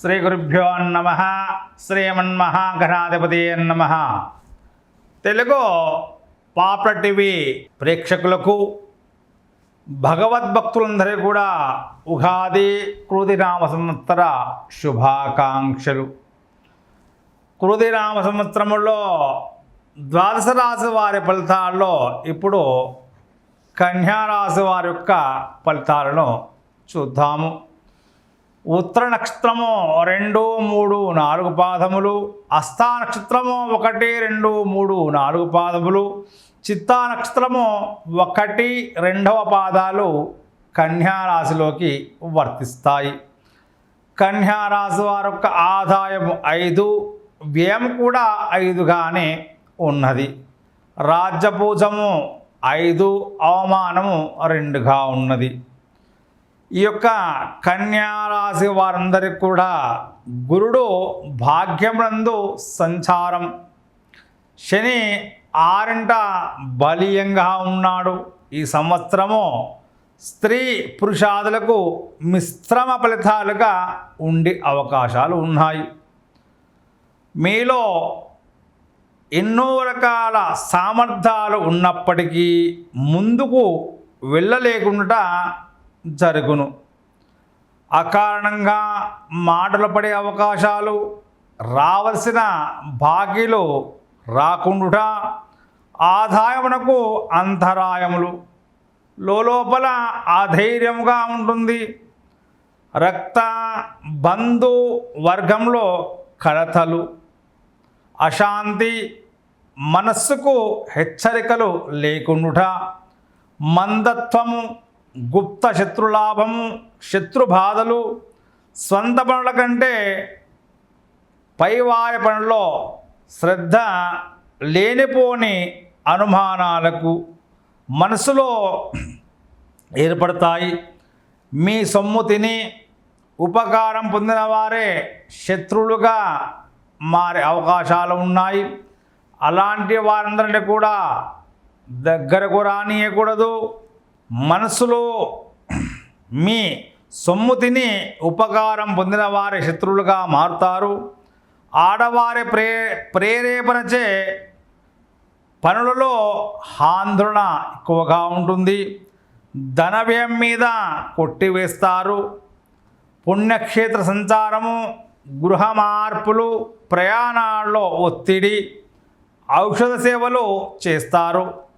శ్రీ గురుభ్యో నమ శ్రీమన్మహాగణాధిపతి నమ. తెలుగు పాప టీవీ ప్రేక్షకులకు భగవద్భక్తులందరికీ కూడా ఉగాది కృతినామ సంవత్సర శుభాకాంక్షలు. కృతినామ సంవత్సరంలో ద్వాదశ రాశి వారి ఫలితాల్లో ఇప్పుడు కన్యారాశి వారి యొక్క ఫలితాలను చూద్దాము. ఉత్తర నక్షత్రము రెండు మూడు నాలుగు పాదములు అస్థా నక్షత్రము ఒకటి రెండు మూడు నాలుగు పాదములు చిత్తా నక్షత్రము ఒకటి రెండవ పాదాలు కన్యారాశిలోకి వర్తిస్తాయి. కన్యారాశి వారి యొక్క ఆదాయం ఐదు వ్యయం కూడా ఐదుగానే ఉన్నది. రాజ్యపూజము ఐదు అవమానము రెండుగా ఉన్నది. ఈ యొక్క కన్యారాశి వారందరికీ కూడా గురుడు భాగ్యమునందు సంచారం. శని ఆరింట బలీయంగా ఉన్నాడు. ఈ సంవత్సరము స్త్రీ పురుషాదులకు మిశ్రమ ఫలితాలుగా ఉండే అవకాశాలు ఉన్నాయి. మీలో ఎన్నో రకాల సామర్థ్యాలు ఉన్నప్పటికీ ముందుకు వెళ్ళలేకుండా జరుగును. అకారణంగా మాటలు పడే అవకాశాలు రావలసిన బాకీలు రాకుండుట ఆదాయమునకు అంతరాయములు. లోపల అధైర్యముగా ఉంటుంది. రక్త బంధు వర్గంలో కడతలు అశాంతి మనస్సుకు హెచ్చరికలు లేకుండుట. మందత్వము గుప్త శత్రులాభం శత్రుబాధలు స్వంత పనుల కంటే పైవారి పనుల్లో శ్రద్ధ లేనిపోని అనుమానాలకు మనసులో ఏర్పడతాయి. మీ సొమ్ము తిని ఉపకారం పొందిన వారే శత్రువులుగా మారే అవకాశాలు ఉన్నాయి. అలాంటి వారందరినీ కూడా దగ్గరకు రానియకూడదు. మనసులో మీ సొమ్ము తిని ఉపకారం పొందిన వారి శత్రువులుగా మారుతారు. ఆడవారి ప్రే ప్రేరేపణచే పనులలో ఆందోళన ఎక్కువగా ఉంటుంది. ధన వ్యయం మీద కొట్టివేస్తారు పుణ్యక్షేత్ర సంచారము గృహ మార్పులు ప్రయాణాల్లో ఒత్తిడి ఔషధ సేవలు చేస్తారు.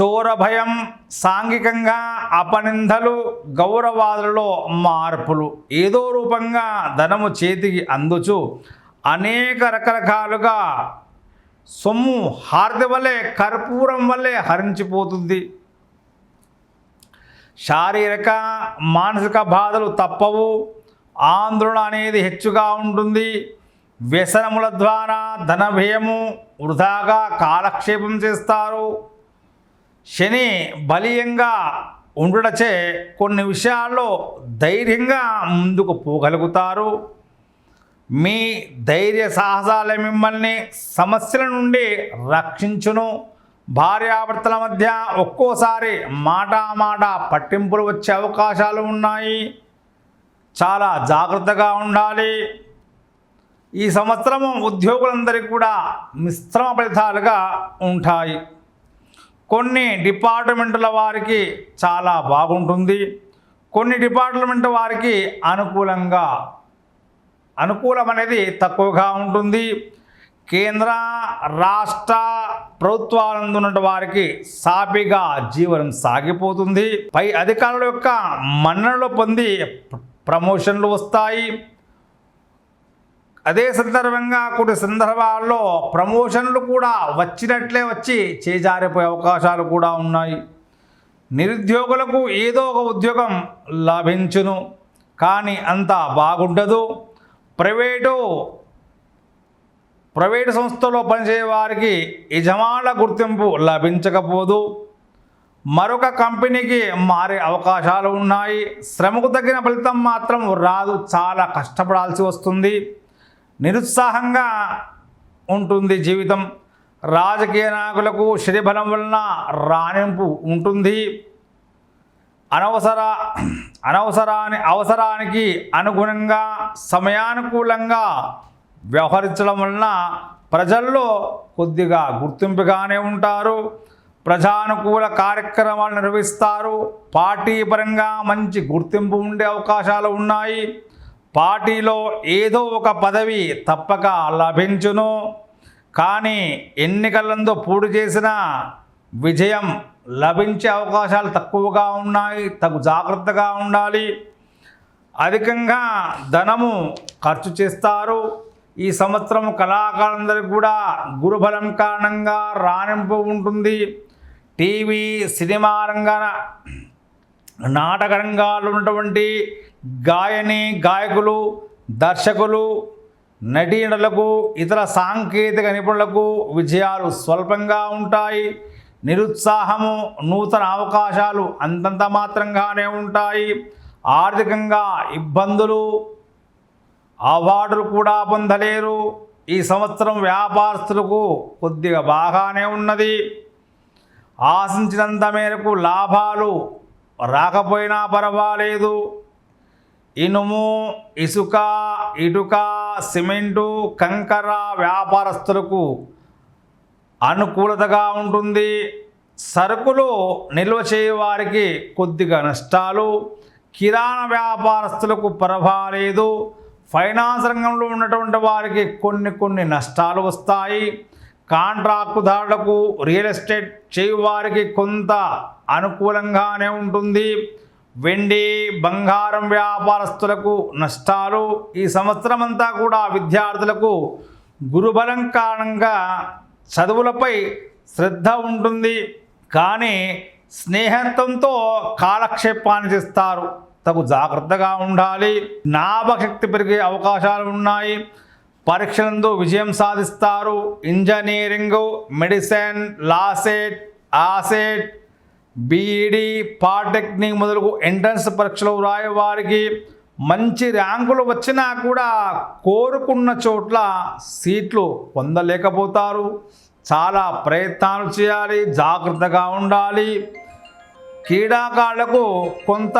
చోర భయం సాంఘికంగా అపనిందలు గౌరవాదులలో మార్పులు. ఏదో రూపంగా ధనము చేతికి అందుచు అనేక రకరకాలుగా సొమ్ము హార్ది వల్లే కర్పూరం వల్లే హరించిపోతుంది. శారీరక మానసిక బాధలు తప్పవు. ఆందోళన అనేది హెచ్చుగా ఉంటుంది. వ్యసనముల ద్వారా ధన వ్యయము వృధాగా కాలక్షేపం చేస్తారు. శని బలీయంగా ఉండుటచే కొన్ని విషయాల్లో ధైర్యంగా ముందుకు పోగలుగుతారు. మీ ధైర్య సాహసాలే మిమ్మల్ని సమస్యల నుండి రక్షించును. భార్యాభర్తల మధ్య ఒక్కోసారి మాట మాట పట్టింపులు వచ్చే అవకాశాలు ఉన్నాయి. చాలా జాగ్రత్తగా ఉండాలి. ఈ సంవత్సరము ఉద్యోగులందరికీ కూడా మిశ్రమ ఫలితాలుగా ఉంటాయి. కొన్ని డిపార్ట్మెంట్ల వారికి చాలా బాగుంటుంది. కొన్ని డిపార్ట్మెంట్ వారికి అనుకూలంగా అనుకూలం అనేది తక్కువగా ఉంటుంది. కేంద్ర రాష్ట్ర ప్రభుత్వాలందున్న వారికి సాపిగా జీవనం సాగిపోతుంది. పై అధికారుల యొక్క మన్ననలు పొంది ప్రమోషన్లు వస్తాయి. అదే సందర్భంగా కొన్ని సందర్భాల్లో ప్రమోషన్లు కూడా వచ్చినట్లే వచ్చి చేజారిపోయే అవకాశాలు కూడా ఉన్నాయి. నిరుద్యోగులకు ఏదో ఒక ఉద్యోగం లభించును కానీ అంత బాగుండదు. ప్రైవేటు ప్రైవేటు సంస్థలో పనిచేసే వారికి యజమానుల గుర్తింపు లభించకపోదు. మరొక కంపెనీకి మారే అవకాశాలు ఉన్నాయి. శ్రమకు తగిన ఫలితం మాత్రం రాదు. చాలా కష్టపడాల్సి వస్తుంది. నిరుత్సాహంగా ఉంటుంది జీవితం. రాజకీయ నాయకులకు శరీబలం వలన రాణింపు ఉంటుంది. అనవసర అనవసరాని అవసరానికి అనుగుణంగా సమయానుకూలంగా వ్యవహరించడం వలన ప్రజల్లో కొద్దిగా గుర్తింపుగానే ఉంటారు. ప్రజానుకూల కార్యక్రమాలు నిర్వహిస్తారు. పార్టీ పరంగా మంచి గుర్తింపు ఉండే అవకాశాలు ఉన్నాయి. పార్టీలో ఏదో ఒక పదవి తప్పక లభించును. కానీ ఎన్నికలందు పూడి చేసిన విజయం లభించే అవకాశాలు తక్కువగా ఉన్నాయి తగు జాగ్రత్తగా ఉండాలి. అధికంగా ధనము ఖర్చు చేస్తారు. ఈ సంవత్సరం కళాకారులందరికీ కూడా గురుబలం కారణంగా రాణింపు ఉంటుంది. టీవీ సినిమా రంగాన నాటక రంగాలు ఉన్నటువంటి గాయని గాయకులు దర్శకులు నటీనలకు ఇతర సాంకేతిక నిపుణులకు విజయాలు స్వల్పంగా ఉంటాయి. నిరుత్సాహము నూతన అవకాశాలు అంతంత మాత్రంగానే ఉంటాయి. ఆర్థికంగా ఇబ్బందులు అవార్డులు కూడా పొందలేరు. ఈ సంవత్సరం వ్యాపారస్తులకు కొద్దిగా బాగానే ఉన్నది. ఆశించినంత మేరకు లాభాలు రాకపోయినా పర్వాలేదు. ఇనుము ఇసుక ఇటుక సిమెంటు కంకర వ్యాపారస్తులకు అనుకూలతగా ఉంటుంది. సరుకులు నిల్వ చేయవారికి కొద్దిగా నష్టాలు. కిరాణా వ్యాపారస్తులకు పర్వాలేదు. ఫైనాన్స్ రంగంలో ఉన్నటువంటి వారికి కొన్ని కొన్ని నష్టాలు వస్తాయి. కాంట్రాక్టుదారులకు రియల్ ఎస్టేట్ చేయువారికి కొంత అనుకూలంగానే ఉంటుంది. వెండి బంగారం వ్యాపారస్తులకు నష్టాలు. ఈ సంవత్సరం అంతా కూడా విద్యార్థులకు గురుబలం కారణంగా చదువులపై శ్రద్ధ ఉంటుంది. కానీ స్నేహత్వంతో కాలక్షేపాన్ని చేస్తారు. తగు జాగ్రత్తగా ఉండాలి. జ్ఞాపకశక్తి పెరిగే అవకాశాలు ఉన్నాయి. పరీక్షలందు విజయం సాధిస్తారు. Engineering medicine LAWCET AUCET B Ed polytechnic మొదలగు ఎంట్రన్స్ పరీక్షలు వ్రాయే వారికి మంచి ర్యాంకులు వచ్చినా కూడా కోరుకున్న చోట్ల సీట్లు పొందలేకపోతారు. చాలా ప్రయత్నాలు చేయాలి జాగ్రత్తగా ఉండాలి. క్రీడాకారులకు కొంత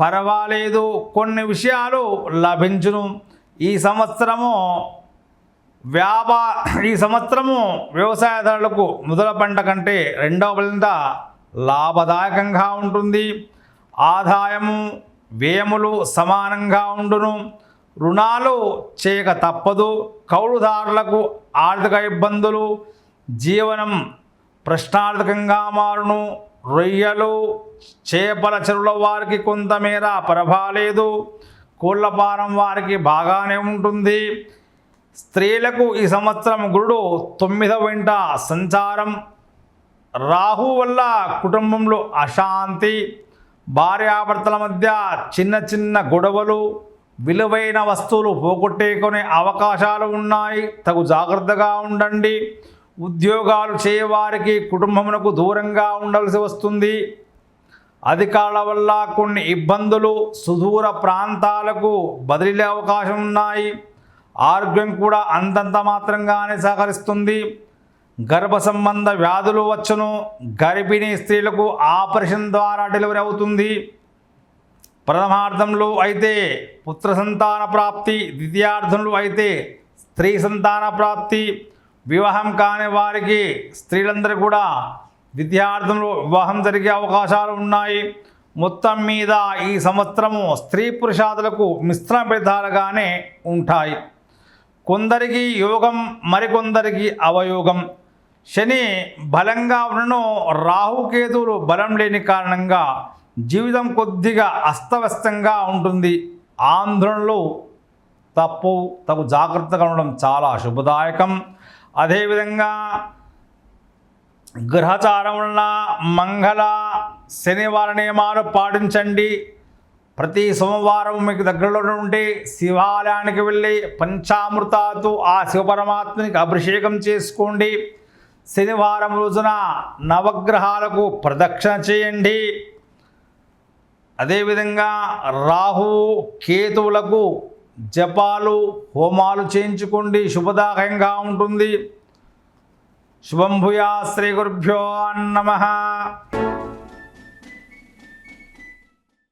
పర్వాలేదు కొన్ని విషయాలు లభించును. ఈ సంవత్సరము వ్యాపా ఈ సంవత్సరము వ్యవసాయదారులకు మొదల పంట కంటే రెండవ పంట లాభదాయకంగా ఉంటుంది. ఆదాయము వ్యయములు సమానంగా ఉండును. రుణాలు చేయక తప్పదు. కౌలుదారులకు ఆర్థిక ఇబ్బందులు జీవనం ప్రశ్నార్థకంగా మారును. రొయ్యలు చేపల చెరువుల వారికి కొంతమేర పర్వాలేదు కోళ్ళ ఫారం వారికి బాగానే ఉంటుంది. స్త్రీలకు ఈ సంవత్సరం గురుడు తొమ్మిదవ వెంట సంచారం. రాహు వల్ల కుటుంబంలో అశాంతి భార్యాభర్తల మధ్య చిన్న చిన్న గొడవలు విలువైన వస్తువులు పోగొట్టేకునే అవకాశాలు ఉన్నాయి. తగు జాగ్రత్తగా ఉండండి. ఉద్యోగాలు చేయవారికి కుటుంబమునకు దూరంగా ఉండవలసి వస్తుంది. అధికారుల వల్ల కొన్ని ఇబ్బందులు సుదూర ప్రాంతాలకు బదిలీ అవకాశం ఉన్నాయి. ఆరోగ్యం కూడా అంతంత మాత్రంగానే సహకరిస్తుంది. గర్భ సంబంధ వ్యాధులు వచ్చును. గర్భిణీ స్త్రీలకు ఆపరేషన్ ద్వారా డెలివరీ అవుతుంది. ప్రథమార్థంలో అయితే పుత్ర సంతాన ప్రాప్తి ద్వితీయార్థంలో అయితే స్త్రీ సంతాన ప్రాప్తి వివాహం కాని వారికి స్త్రీలందరూ కూడా ద్వితీయార్థంలో వివాహం జరిగే అవకాశాలు ఉన్నాయి. మొత్తం మీద ఈ సంవత్సరము స్త్రీ పురుషాదులకు మిశ్రమ భేదాలుగానే ఉంటాయి. కొందరికి యోగం మరికొందరికి అవయోగం. శని బలంగా ఉండను రాహుకేతువులు బలం లేని కారణంగా జీవితం కొద్దిగా అస్తవ్యస్తంగా ఉంటుంది. ఆందోళనలు తప్పు తగు జాగ్రత్తగా ఉండడం చాలా శుభదాయకం. అదేవిధంగా గ్రహచారం వలన మంగళ శనివార నియమాలు పాటించండి. ప్రతి సోమవారం మీకు దగ్గరలో ఉంటే శివాలయానికి వెళ్ళి పంచామృతాతో ఆ శివపరమాత్మనికి అభిషేకం చేసుకోండి. శనివారం రోజున నవగ్రహాలకు ప్రదక్షిణ చేయండి. అదేవిధంగా రాహు కేతువులకు జపాలు హోమాలు చేయించుకోండి. శుభదాయకంగా ఉంటుంది. శుభం భూయా శ్రీ గురుభ్యో నమ.